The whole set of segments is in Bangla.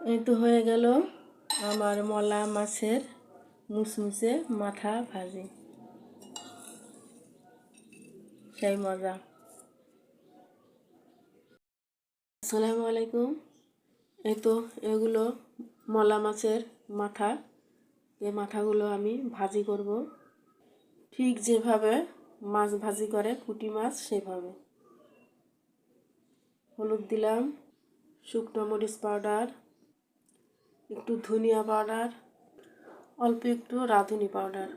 এই তো হয়ে গেল আমার মলা মাছের মুসমুসে মাথা ভাজি। সেই মজা। আসসালামু আলাইকুম। এই তো এগুলো মলা মাছের মাথা। এই মাথাগুলো আমি ভাজি করব। ঠিক যেভাবে মাছ ভাজি করে পুঁটি মাছ, সেভাবে। হলুদ দিলাম, শুকনো মরিচ পাউডার একটু ধনিয়া পাউডার, অল্প একটু রাঁধুনি পাউডার,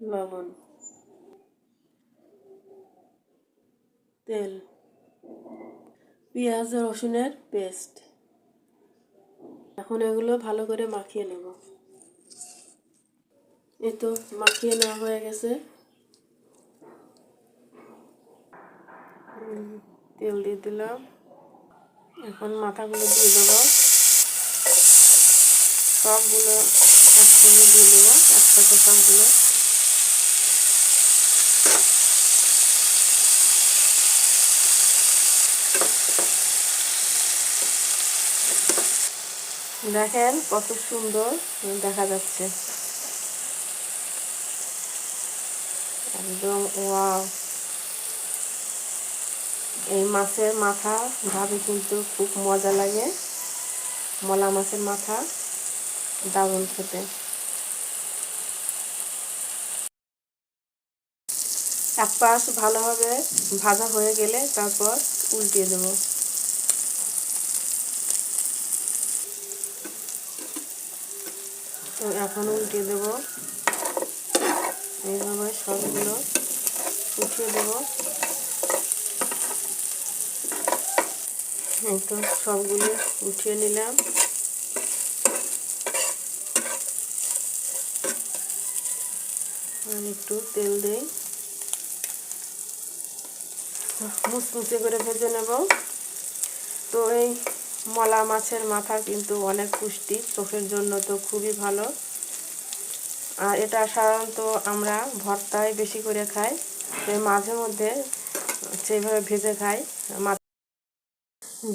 লবণ, তেল, পেঁয়াজ, রসুনের পেস্ট। এখন এগুলো ভালো করে মাখিয়ে নেব। এই তো মাখিয়ে নেওয়া হয়ে গেছে। তেল দিয়ে দিলাম। এখন মাথাগুলো দিয়ে দেবো। সবগুলো একসঙ্গে দিয়ে দেবো, একসাথে সবগুলো। দেখেন কত সুন্দর দেখা যাচ্ছে। একদম ওয়াও। এই মাছের মাথা, ভাবে কিন্তু খুব মজা লাগে। মলা মাছের মাথা। দারুণ খেতে। এক পাশ ভালোভাবে ভাজা হয়ে গেলে তারপর উল্টিয়ে দেব। তো এখন উল্টিয়ে দেব। এইভাবে সবগুলো উঠিয়ে দেব। তো সবগুলো উঠিয়ে নিলাম। আর একটু তেল দেই। মুচমুচে করে ভেজে নেব। তো এই মলা মাছের মাথা কিন্তু অনেক পুষ্টি, চোখের জন্য তো খুবই ভালো। আর এটা সাধারণত আমরা ভর্তায় বেশি করে খাই মাঝে মধ্যে সেইভাবে ভেজে খাই।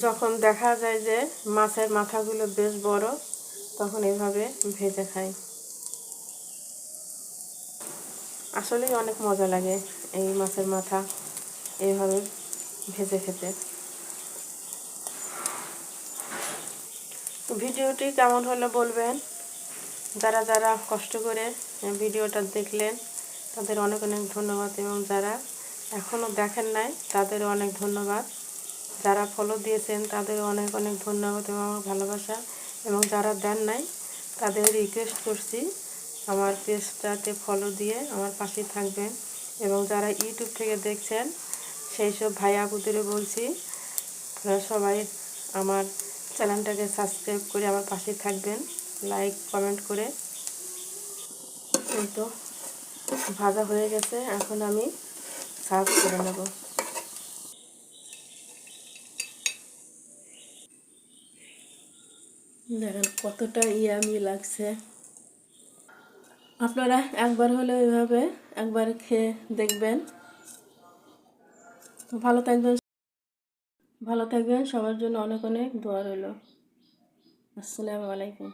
যখন দেখা যায় যে মাছের মাথাগুলো বেশ বড়, তখন এভাবে ভেজে খাই। আসলেই অনেক মজা লাগে এই মাছের মাথা এইভাবে ভেজে খেতে। ভিডিওটি কেমন হলো বলবেন? যারা যারা কষ্ট করে ভিডিওটা দেখলেন, তাদের অনেক অনেক ধন্যবাদ এবং যারা এখনও দেখেন নাই, তাদেরও অনেক ধন্যবাদ। যারা ফলো দিয়েছেন, তাদেরও অনেক অনেক ধন্যবাদ এবং আমার ভালোবাসা। এবং যারা দেন নাই, তাদের রিকোয়েস্ট করছি আমার পেজটাতে ফলো দিয়ে আমার পাশে থাকবেন। এবং যারা ইউটিউব থেকে দেখছেন, সেই সব ভাই আপুদেরও বলছি, আপনারা সবাই আমার চ্যানেলটাকে সাবস্ক্রাইব করে আমার পাশে থাকবেন। লাইক কমেন্ট করে। তো, ভাজা হয়ে গেছে। এখন আমি সার্ভ করে নেব। দেখেন কতটা ইয়ামি লাগছে। আপনারা একবার হলে এভাবে একবার খেয়ে দেখবেন। ভালো থাকবেন ভালো থাকবেন। সবার জন্য অনেক অনেক দোয়া রইল। আসসালামু আলাইকুম।